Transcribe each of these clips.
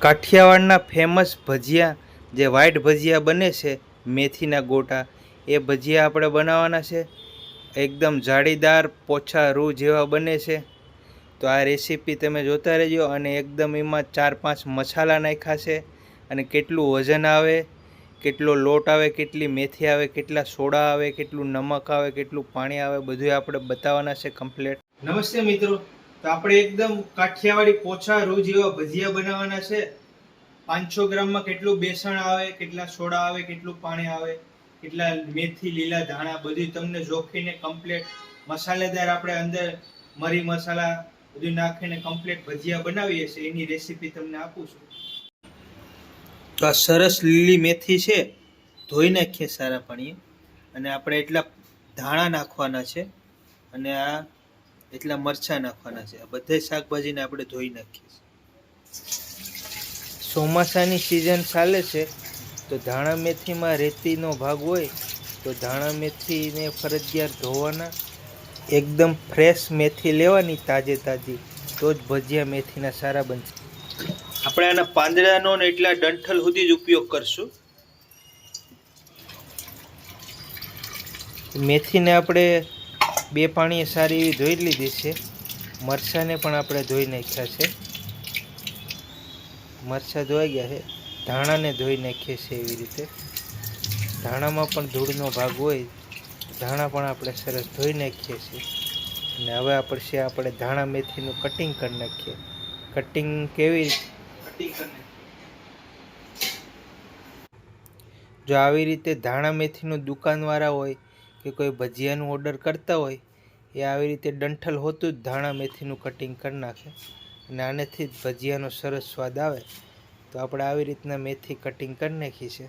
કાઠિયાવાડના famous ભજીયા, જે white ભજીયા બને છે, મેથીના ગોટા, એ ભજીયા આપણે બનાવવાના છે. એકદમ જાળીદાર પોછા રૂ જેવા બને છે. તો આ રેસીપી તમે જોતા રહેજો અને એકદમ એમાં ચાર પાંચ મસાલા નાખ્યા છે અને કેટલું વજન આવે, કેટલો લોટ આવે, કેટલી મેથી આવે, કેટલા સોડા આવે, કેટલું નમક આવે, કેટલું પાણી આવે બધું આપણે બતાવવાના છે કમ્પ્લેટ નમસ્તે મિત્રો તો આપણે એકદમ કાઠિયાવાડી પોછા રૂ જેવા ભજીયા બનાવવાના છે. પાંચસો ગ્રામમાં કેટલું બેસણ આવે, કેટલા સોડા આવે, કેટલું પાણી આવે, કેટલા મેથી, લીલા ધાણા બધું તમને જોખીને કમ્પ્લેટ મસાલેદાર આપણે અંદર મરી મસાલા બધું નાખીને કમ્પ્લેટ ભજીયા બનાવીએ છીએ. એની રેસીપી તમને આપું છું. તો આ સરસ લીલી મેથી છે. ધોઈ નાખીએ સારા પાણીએ. અને આપણે એટલા ધાણા નાખવાના છે. અને આ એટલા મરચાં નાખવાના છે. આ બધા શાકભાજીને આપણે ધોઈ નાખીએ છીએ. ચોમાસાની સિઝન ચાલે છે, તો ધાણા મેથીમાં રેતીનો ભાગ હોય, તો ધાણા મેથીને ફરજિયાત ધોવાના. એકદમ ફ્રેશ મેથી લેવાની તાજે તાજી, તો જ ભજીયા મેથીના સારા બનશે. આપણે આના પાંદડાનો ને એટલા ડંઠલ સુધી જ ઉપયોગ કરશું. મેથીને આપણે બે પાણીએ સારી એવી ધોઈ લીધી છે. મરચાંને પણ આપણે ધોઈ નાખ્યા છે. મરચાં ધોઈ ગયા છે. ધાણાને ધોઈ નાખીએ છીએ એવી રીતે. ધાણામાં પણ ધૂળનો ભાગ હોય, ધાણા પણ આપણે સરસ ધોઈ નાખીએ છીએ. અને હવે આપણે છે આપણે ધાણા મેથીનું કટિંગ કરી નાખીએ. કટિંગ કેવી જો આવી રીતે ધાણા મેથીનું દુકાનવાળા હોય કે કોઈ ભજીયાનું ઓર્ડર કરતા હોય, એ આવી રીતે ડંઠલ હોતું જ ધાણા મેથીનું કટિંગ કરી નાખે. અને આનેથી જ ભજીયાનો સરસ સ્વાદ આવે. તો આપણે આવી રીતના મેથી કટિંગ કરી નાખી છે.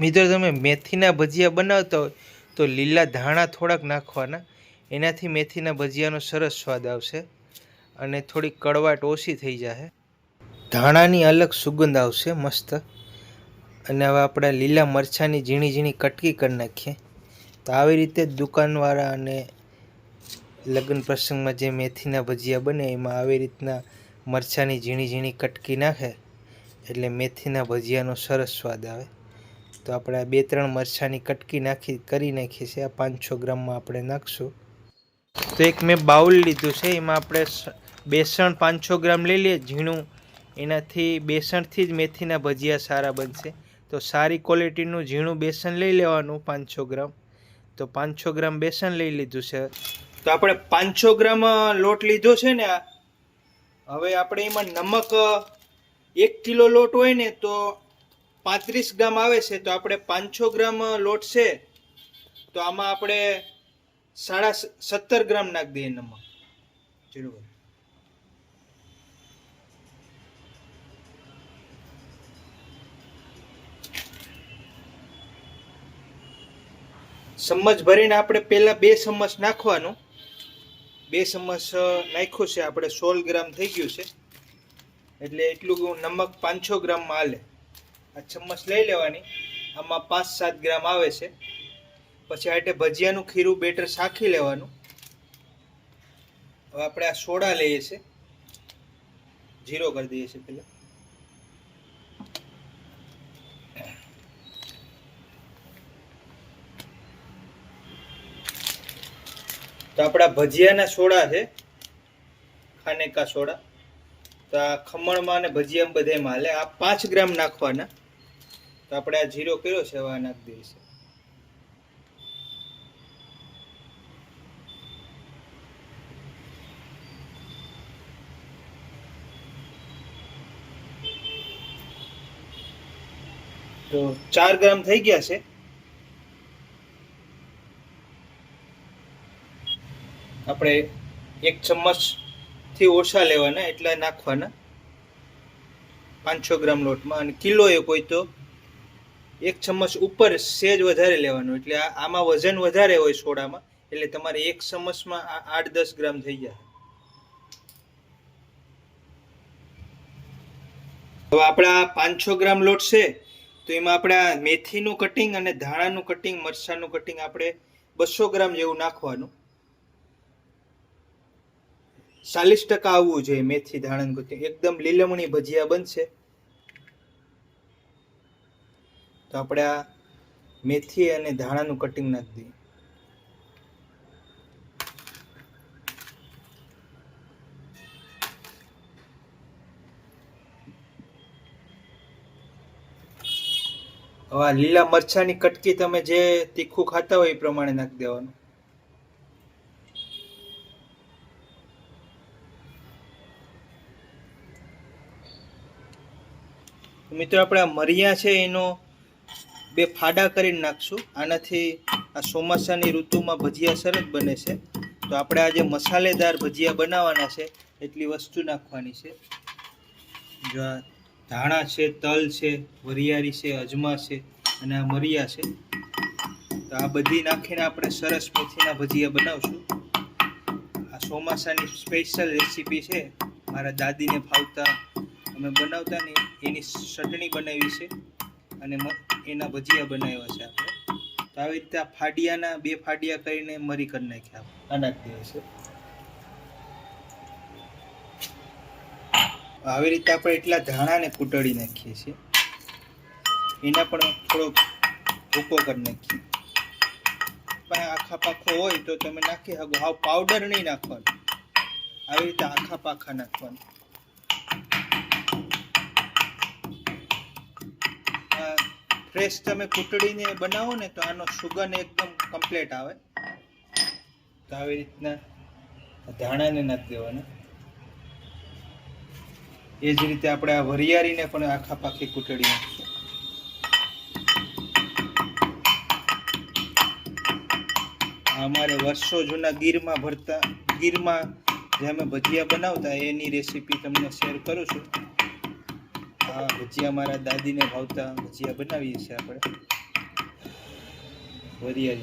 મિત્રો, તમે મેથીના ભજીયા બનાવતા હોય, તો લીલા ધાણા થોડાક નાખવાના. એનાથી મેથીના ભજીયાનો સરસ સ્વાદ આવશે અને થોડી કડવાટ ઓછી થઈ જશે ધાણાની અલગ સુગંધ આવશે મસ્ત. અને હવે આપણે લીલા મરચાંની ઝીણી ઝીણી કટકી કરી નાખીએ. તો આવી રીતે જ દુકાનવાળા અને લગ્ન પ્રસંગમાં જે મેથીના ભજીયા બને, એમાં આવી રીતના મરચાંની ઝીણી ઝીણી કટકી નાખે, એટલે મેથીના ભજીયાનો સરસ સ્વાદ આવે. તો આપણે આ બે ત્રણ મરચાંની કટકી નાખી, કરી નાખીએ છીએ. આ પાંચસો ગ્રામમાં આપણે નાખશું. તો એક મેં બાઉલ લીધું છે, એમાં આપણે બેસણ પાંચસો ગ્રામ લઈ લઈએ, ઝીણું. એનાથી બેસણથી જ મેથીના ભજીયા સારા બનશે. તો સારી ક્વોલિટીનું ઝીણું બેસન લઈ લેવાનું પાંચસો ગ્રામ. તો પાંચસો ગ્રામ બેસન લઈ લીધું છે. તો આપણે પાંચસો ગ્રામ લોટ લીધો છે ને, હવે આપણે એમાં નમક એક કિલો લોટ હોય ને, તો પાંત્રીસ ગ્રામ આવે છે, તો આપણે પાંચસો ગ્રામ લોટ છે, તો આમાં આપણે સાડા સત્તર ગ્રામ નાખી દઈએ નમક. જીરું ચમચ ભરીને આપણે પહેલાં બે ચમચ નાખવાનું. બે ચમચ નાખ્યું છે. આપણે સોળ ગ્રામ થઈ ગયું છે. એટલે એટલું નમક પાંચસો ગ્રામમાં હાલે આ ચમચ લઈ લેવાની. આમાં પાંચ સાત ગ્રામ આવે છે. પછી આટે ભજીયાનું ખીરું બેટર શાખી લેવાનું. હવે આપણે આ સોડા લઈએ છીએ જીરો કરી દઈએ છીએ પહેલાં. તો આપણા ભજીયાના સોડા છે. ખાનેકા સોડા. તો આ ખમણમાં અને ભજીયામાં બધે હાલે આ પાંચ ગ્રામ નાખવાના. તો આપણે આ જીરો કર્યો છે, હવે નાખી દઈશું. તો ચાર ગ્રામ થઈ ગયા છે. આપણે એક ચમચથી ઓછા લેવાના એટલા નાખવાના. પાંચસો ગ્રામ લોટમાં અને કિલો એ કોઈ તો એક ચમચ ઉપર સેજ વધારે લેવાનું. એટલે આમાં વજન વધારે હોય સોડામાં, એટલે તમારે એક ચમચમાં આઠ દસ ગ્રામ થઈ જાય હવે આપણા પાંચસો ગ્રામ લોટ છે, તો એમાં આપણા મેથીનું કટિંગ અને ધાણાનું કટિંગ, મરચાંનું કટિંગ આપણે બસો ગ્રામ જેવું નાખવાનું. ચાલીસ ટકા આવવું જોઈએ મેથી ધાણન કૃતિ એકદમ લીલમણી ભજીયા બનશે. તો આપણે આ મેથી અને ધાણાનું કટિંગ નાખી દઈએ. હવે લીલા મરચાની કટકી તમે જે તીખું ખાતા હોય એ પ્રમાણે નાખી દેવાનું. મિત્રો, આપણે આ મરિયા છે એનો બે ફાડા કરીને નાખશું. આનાથી આ ચોમાસાની ઋતુમાં ભજીયા સરસ બને છે. તો આપણે આજે મસાલેદાર ભજીયા બનાવવાના છે. એટલી વસ્તુ નાખવાની છે. જો આ ધાણા છે, તલ છે, વરિયાળી છે, અજમા છે અને આ મરિયા છે. તો આ બધી નાખીને આપણે સરસ મેથીના ભજીયા બનાવશું. આ ચોમાસાની સ્પેશિયલ રેસીપી છે. મારા દાદીને ફાવતા અમે બનાવતા ને એની ચટણી બનાવી છે અને એના ભજીયા બનાવ્યા છે આપણે. તો આવી રીતે આ ફાડિયાના બે ફાડિયા કરીને મરી કરી નાખ્યા આ નાખી દઈએ આવી રીતે આપણે એટલા ધાણાને કૂટળી નાખીએ છીએ. એના પણ થોડોક ભૂકો કરી નાખીએ. પણ આખા પાખો હોય તો તમે નાખી શકો. હાવ પાવડર નહીં નાખવાનું. આવી રીતે આખા પાખા નાખવાનું. ફ્રેશ તમે કૂટડીને બનાવો ને તો આનો સુગંધ એકદમ કમ્પ્લીટ આવે. તો આવી રીતના ધાણાને નાખી દેવાના. એ જ રીતે આપણે આ વરિયાળીને પણ આખા પાખી કૂટડી નાખીશું. અમારે વર્ષો જૂના ગીરમાં ભરતા, ગીરમાં જે અમે ભજીયા બનાવતા, એની રેસીપી તમને શેર કરું છું. ભજીયા મારા દાદીને ભાવતા ભજીયા બનાવીએ છીએ આપણે. વરિયાળી.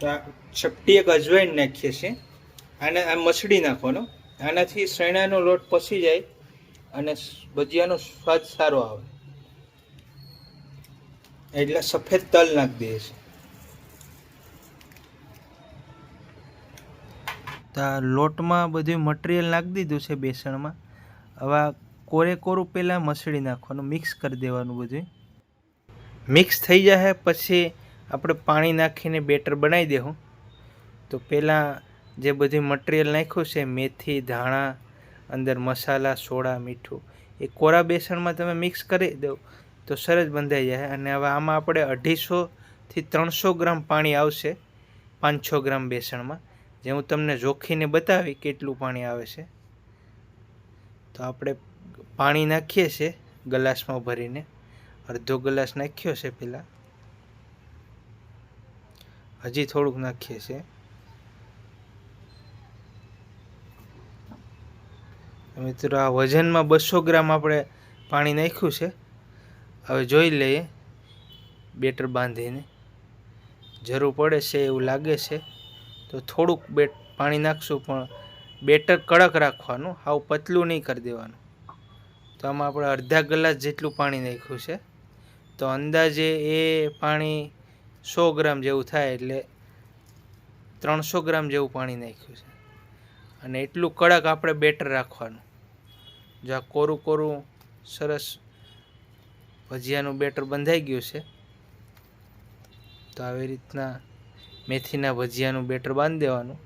તો ચપટી એક અજવાઈન નાખીએ છીએ. આને આ મસળી નાખવાનો. આનાથી શેણાનો લોટ પસી જાય અને ભજીયાનો સ્વાદ સારો આવે. એટલે સફેદ તલ નાખી દઈએ છીએ. તો આ લોટમાં બધું મટીરિયલ નાખી દીધું છે બેસણમાં. હવે કોરે કોરું પહેલાં મસળી નાખવાનું, મિક્સ કરી દેવાનું બધું મિક્સ થઈ જાય પછી આપણે પાણી નાખીને બેટર બનાવી દેવું તો પહેલાં જે બધું મટીરિયલ નાખ્યું છે, મેથી, ધાણા, અંદર મસાલા, સોડા, મીઠું, એ કોરા બેસણમાં તમે મિક્સ કરી દો તો સરસ બંધાઈ જાય અને હવે આમાં આપણે અઢીસોથી ત્રણસો ગ્રામ પાણી આવશે પાંચસો ગ્રામ બેસણમાં. જે હું તમને જોખીને બતાવી કેટલું પાણી આવે છે. તો આપણે પાણી નાખીએ છીએ ગ્લાસમાં ભરીને. અડધો ગ્લાસ નાખ્યો છે પહેલાં. હજી થોડુંક નાખીએ છીએ. મિત્રો, આ વજનમાં બસો ગ્રામ આપણે પાણી નાખ્યું છે. હવે જોઈ લઈએ. બેટર બાંધીને. જરૂર પડે છે એવું લાગે છે. તો થોડુંક બેટ પાણી નાખશું, પણ બેટર કડક રાખવાનું, હાવ પતલું નહીં કરી દેવાનું. તો આમાં આપણે અડધા ગ્લાસ જેટલું પાણી નાખ્યું છે. તો અંદાજે એ પાણી સો ગ્રામ જેવું થાય એટલે ત્રણસો ગ્રામ જેવું પાણી નાખ્યું છે. અને એટલું કડક આપણે બેટર રાખવાનું. જો આ કોરું કોરું સરસ ભજીયાનું બેટર બંધાઈ ગયું છે, તો આવી રીતના મેથીના ભજીયાનું બેટર બાંધી દેવાનું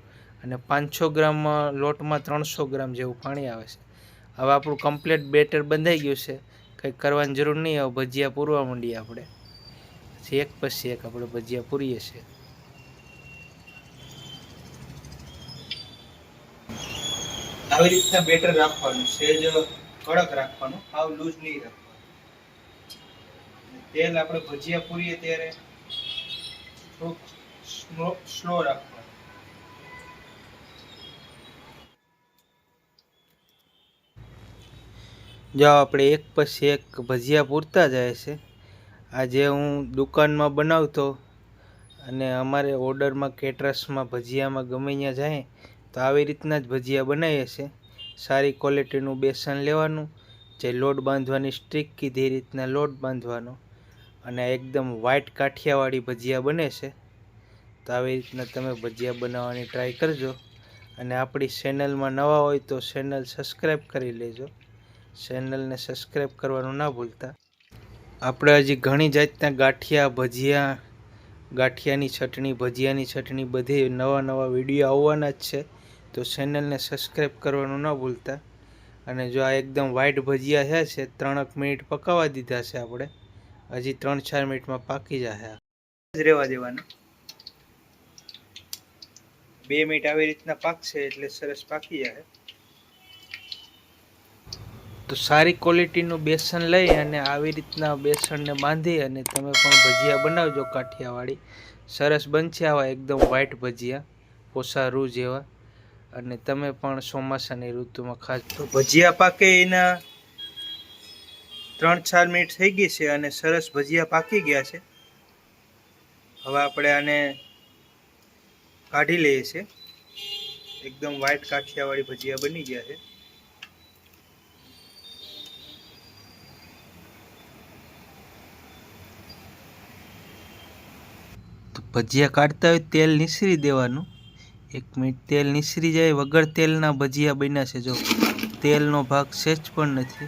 અને પાંચસો ગ્રામ લોટમાં ત્રણસો ગ્રામ જેવું પાણી આવે છે. હવે આપણું કમ્પ્લીટ બેટર બંધાઈ ગયું છે. કંઈ કરવાની જરૂર નહીં, હવે ભજીયા પૂરવા માંડીએ આપણે. પછી એક પછી એક આપણે ભજીયા પૂરીએ છીએ. આવી રીતના બેટર રાખવાનું સેજ કડક રાખવાનું, હાવ લૂઝ નહીં રાખવાનું. તેલ આપણે ભજીયા પૂરીએ ત્યારે થોડુંક સ્લો રાખવાનું જો આપણે એક પછી એક ભજીયા પૂરતા જાય છે. આજે હું દુકાનમાં બનાવતો અને અમારે ઓર્ડરમાં કેટરસમાં ભજીયામાં ગમે ત્યાં જાય, તો આવી રીતના જ ભજીયા બનાવીએ છીએ સારી ક્વોલિટીનું બેસન લેવાનું, જે લોટ બાંધવાની સ્ટ્રીક કીધી રીતના લોટ બાંધવાનો અને એકદમ વ્હાઇટ કાઠિયાવાડી ભજીયા બને છે. તો આવી રીતના તમે ભજીયા બનાવવાની ટ્રાય કરજો. અને આપણી ચેનલમાં નવા હોય તો ચેનલ સબસ્ક્રાઈબ કરી લેજો. ચેનલને સબસ્ક્રાઈબ કરવાનું ના ભૂલતા. આપણે હજી ઘણી જાતના ગાંઠિયા, ભજીયા, ગાંઠિયાની ચટણી, ભજીયાની ચટણી બધી નવા નવા વીડિયો આવવાના જ છે. તો ચેનલને સબસ્ક્રાઈબ કરવાનું ના ભૂલતા. અને જો આ એકદમ વ્હાઈટ ભજીયા છે છે, ત્રણેક મિનિટ પકાવવા દીધા છે આપણે. હજી ત્રણ ચાર મિનિટમાં પાકી જશે જ રહેવા દેવાના. બે મિનિટ આવી રીતના પાકશે એટલે સરસ પાકી જાય. તો સારી ક્વોલિટીનું બેસન લઈ અને આવી રીતના બેસનને બાંધી અને તમે પણ ભજીયા બનાવજો કાઠિયાવાડી. સરસ બનશે આવા એકદમ વ્હાઇટ ભજીયા પોસા રૂ જેવા. અને તમે પણ ચોમાસાની ઋતુમાં ખાસ તો ભજીયા પાકે એના ત્રણ ચાર મિનિટ થઈ ગઈ છે અને સરસ ભજીયા પાકી ગયા છે. હવે આપણે આને કાઢી લઈએ છીએ એકદમ વ્હાઈટ કાઠિયાવાડી ભજીયા બની ગયા છે. તો ભજીયા કાઢતા હોય તેલ નિસરી દેવાનું. એક મિનિટ તેલ નિસરી જાય, વગર તેલના ભજીયા બન્યા છે. જો તેલનો ભાગ સેજ પણ નથી.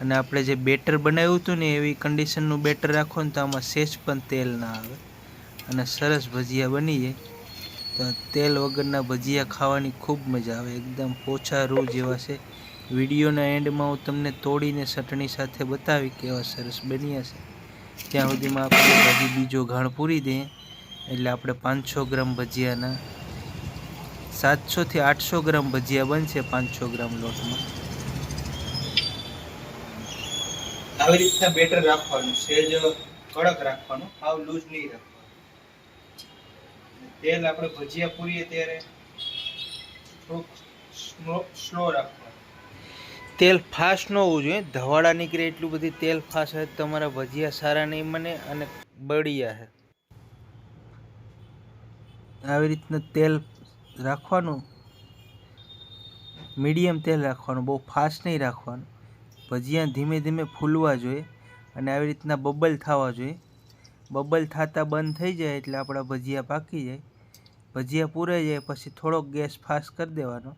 અને આપણે જે બેટર બનાવ્યું હતું ને, એવી કન્ડિશનનું બેટર રાખો ને તો આમાં સેચ પણ તેલ ના આવે. અને સરસ ભજીયા બની જાય. તેલ વગરના ભજીયા ખાવાની ખૂબ મજા આવે. એકદમ પોછા રૂ જેવા છે. વિડીયોના એન્ડમાં હું તમને તોડીને ચટણી સાથે બતાવી કેવા સરસ બન્યા છે. ત્યાં સુધીમાં આપણે હજી બીજો ઘાણ પૂરી દઈએ એટલે આપણે પાંચસો ગ્રામ ભજીયાના સાતસોથી આઠસો ગ્રામ ભજીયા બનશે પાંચસો ગ્રામ લોટમાં. આવી રીતના બેટર રાખવાનું. સેજ કડક રાખવાનું. આવ લૂઝ નહીં રાખવાનું. તેલ આપણે ભજીયા પૂરીએ ત્યારે થોડુંક સ્લો રાખવાનું. તેલ ફાસ્ટ ન હોવું જોઈએ. ધવાડા નીકળે એટલું બધી તેલ ફાસ્ટ હોય તમારા ભજીયા સારા નહીં બને અને બળિયા છે. આવી રીતના તેલ રાખવાનું. મીડિયમ તેલ રાખવાનું. બહુ ફાસ્ટ નહીં રાખવાનું. ભજીયા ધીમે ધીમે ફૂલવા જોઈએ અને આવી રીતના બબલ થવા જોઈએ. બબલ થતા બંધ થઈ જાય એટલે આપણા ભજીયા પાકી જાય. ભજીયા પૂરાઈ જાય પછી થોડોક ગેસ ફાસ્ટ કરી દેવાનો.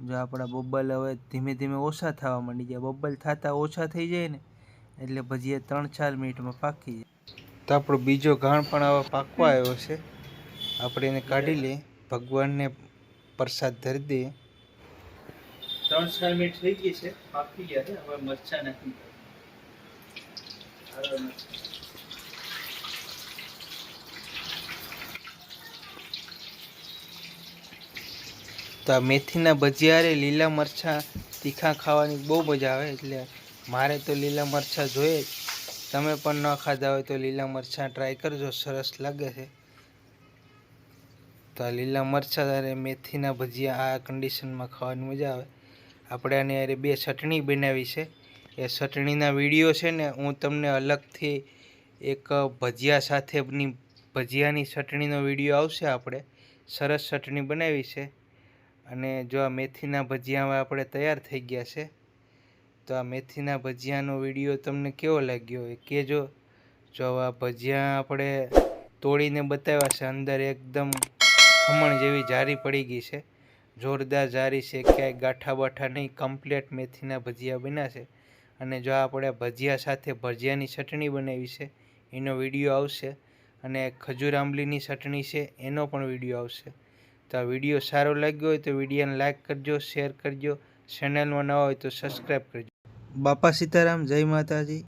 જો આપણા બબલ હવે ધીમે ધીમે ઓછા થવા માંડી જાય બબલ થતા ઓછા થઈ જાય ને એટલે ભજીયા ત્રણ ચાર મિનિટમાં પાકી જાય. તો આપણો બીજો ઘાણ પણ હવે પાકવા આવ્યો છે. આપણે એને કાઢી લઈએ. ભગવાનને પ્રસાદ ધરી દઈએ. ત્રણ ચાર મિનિટ થઈ ગઈ છે. પાકી ગયા છે. હવે મરચા નાખી તો આ મેથીના ભજીયા રે, લીલા મરચાં, તીખા ખાવાની બહુ મજા આવે. એટલે મારે તો લીલા મરચાં જોઈએ જ. તમે પણ ન ખાધા હોય તો લીલા મરચાં ટ્રાય કરજો, સરસ લાગે છે. તો આ લીલા મરચાં અને મેથીના ભજીયા આ કન્ડિશનમાં ખાવાની મજા આવે. આપણે આની અરે બે ચટણી બનાવી છે. એ ચટણીના વીડિયો છે ને, હું તમને અલગથી એક ભજીયા સાથેની ભજીયાની ચટણીનો વીડિયો આવશે આપણે. સરસ ચટણી બનાવી છે. અને જો આ મેથીના ભજીયા આપણે તૈયાર થઈ ગયા છે, તો આ મેથીના ભજીયાનો વીડિયો તમને કેવો લાગ્યો? એ કહેજો. જો આ ભજીયા આપણે તોડીને બતાવ્યા છે, અંદર એકદમ ખમણ જેવી જારી પડી ગઈ છે. જોરદાર જારી છે, ક્યાંય ગાંઠા બાઠા નહીં કમ્પ્લેટ મેથીના ભજીયા બન્યા છે. અને જો આપણે ભજીયા સાથે ભજીયાની ચટણી બનાવી છે, એનો વીડિયો આવશે. અને ખજૂર આંબલીની ચટણી છે, એનો પણ વીડિયો આવશે. તો આ વીડિયો સારો લાગ્યો હોય તો વિડીયોને લાઇક કરજો, શેર કરજો. ચેનલમાં ન હોય તો સબસ્ક્રાઈબ કરજો. બાપા સીતારામ, જય માતાજી.